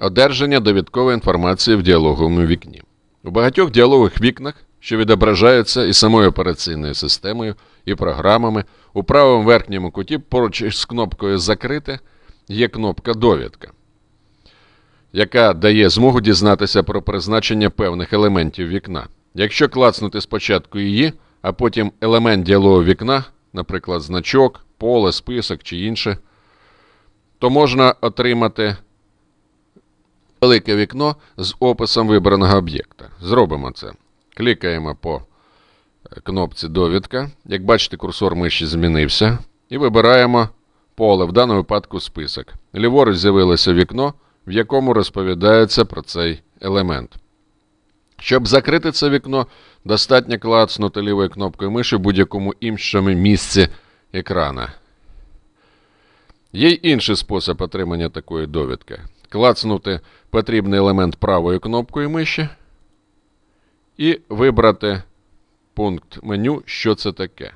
Одержання довідкової інформації в діалоговому вікні. У багатьох діалогових вікнах, що відображаються і самою операційною системою, і програмами, у правому верхньому куті поруч із кнопкою Закрити є кнопка Довідка, яка дає змогу дізнатися про призначення певних елементів вікна. Якщо клацнути спочатку її, а потім елемент діалогового вікна, наприклад, значок, поле, список чи інше, то можна отримати велике вікно з описом вибраного об'єкта. Зробимо це. Клікаємо по е, кнопці Довідка. Як бачите, курсор миші змінився. І вибираємо поле, в даному випадку список. Ліворуч з'явилося вікно, в якому розповідається про цей елемент. Щоб закрити це вікно, достатньо клацнути лівою кнопкою миші в будь-якому іншому місці екрана. Є й інший спосіб отримання такої довідки. Клацнути потрібний елемент правою кнопкою миші і вибрати пункт меню, що це таке.